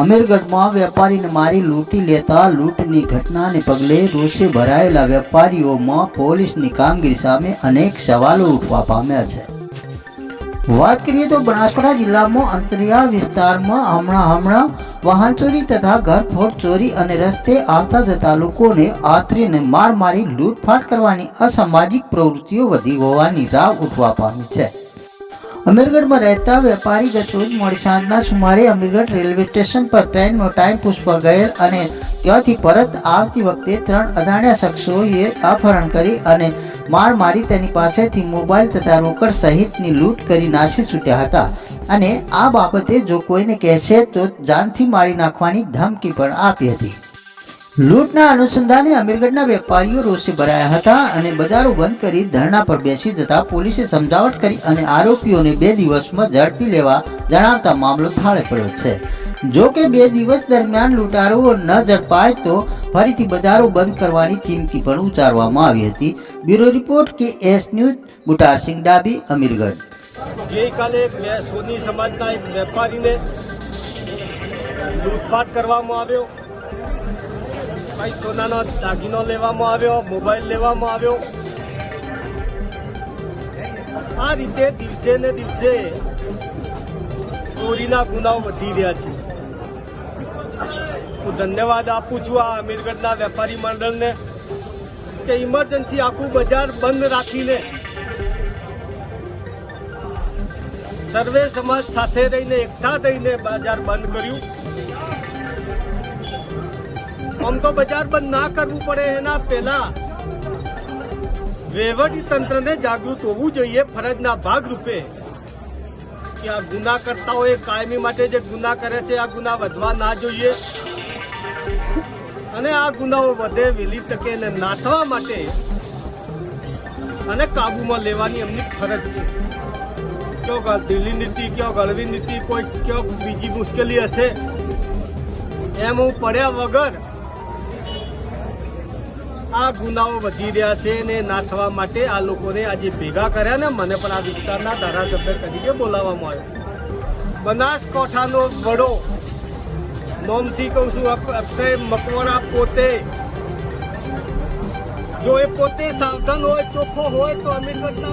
અમીરગઢમાં વેપારીને મારી લૂંટી લેતા લૂંટની ઘટનાને પગલે રોષે ભરાયેલા વેપારીઓમાં પોલીસની કામગીરી સામે અનેક સવાલો ઉઠવા પામ્યા છે. વાત કરીએ તો બનાસકાંઠા જિલ્લામાં અંતરિયાળ વિસ્તારમાં હમણાં હમણાં વાહન ચોરી તથા ઘરફોડ ચોરી અને રસ્તે આવતા જતા લોકોને આતરીને માર મારી લૂંટફાટ કરવાની અસામાજિક પ્રવૃત્તિઓ વધી હોવાની રાવ ઉઠવા પામી છે. અમીરગઢમાં રહેતા વેપારી ગત મોડી સાંજના સુમારે અમીરગઢ રેલવે સ્ટેશન પર ટ્રેનનો ટાઈમ પૂછવા ગયેલ અને ત્યાંથી પરત આવતી વખતે ત્રણ અજાણ્યા શખ્સોએ અપહરણ કરી અને માર મારી તેની પાસેથી મોબાઈલ તથા રોકડ સહિતની લૂંટ કરી નાસી છૂટ્યા હતા. અને આ બાબતે જો કોઈને કહેશે તો જાનથી મારી નાખવાની ધમકી પણ આપી હતી. લૂંટના અનુસંધાને અમીરગઢના વેપારીઓ રોષે ભરાયા હતા અને બજારો બંધ કરી ધરણા પર બેસી જતા પોલીસે સમજાવટ કરી અને આરોપીઓને બે દિવસમાં ઝડપી લેવા જણાવતા મામલો થાળે પડ્યો છે. જો કે બે દિવસ દરમિયાન લૂંટારો ન ઝડપાય તો ફરીથી બજારો બંધ કરવાની ચીમકી પણ ઉચ્ચારવામાં આવી હતી. Bureau report K S news, Butarsingh Dabhi, Amirgadh. ગઈકાલે સોની સમાજના એક વેપારીને લૂંટફાટ કરવામાં આવ્યો. કઈ સોનાનો દાગીનો લેવામાં આવ્યો, મોબાઈલ લેવામાં આવ્યો. આ રીતે દિવસે ને દિવસે ચોરીના ગુનાઓ વધી રહ્યા છે. હું ધન્યવાદ આપું છું આ અમીરગઢના વેપારી મંડળને કે ઇમરજન્સી આખું બજાર બંધ રાખીને સર્વે સમાજ સાથે રહીને, એકઠા થઈને બજાર બંધ કર્યું. આમ તો બજાર બંધ ના કરવું પડે એના પહેલા વહીવટી તંત્રને જાગૃત હોવું જોઈએ ફરજના ભાગરૂપે. કે આ ગુના કરતાઓએ કાયમી માટે જે ગુના કરે છે, આ ગુના વધવા ના જોઈએ. અને આ ગુનાઓ વધે વહેલી તકે એને નાથવા માટે અને કાબુમાં લેવાની એમની ફરજ છે. કયો દિલ્હી નીતિ કયો ગળવી નીતિ કોઈ કયો બીજી મુશ્કેલી હશે, એમ હું પડ્યા વગર આ ગુનાઓ વધી રહ્યા છે ને નાથવા માટે આ લોકોને આજે ભેગા કર્યા ને મને પણ આ વિસ્તારના ધારાસભ્ય તરીકે બોલાવવામાં આવ્યો. બનાસકાંઠાનો વડો, નોમથી કહું છું અક- અક્ષય મકવાણા પોતે. જો એ પોતે સાવધાન હોય, ચોખ્ખો હોય, તો અમીરગઢના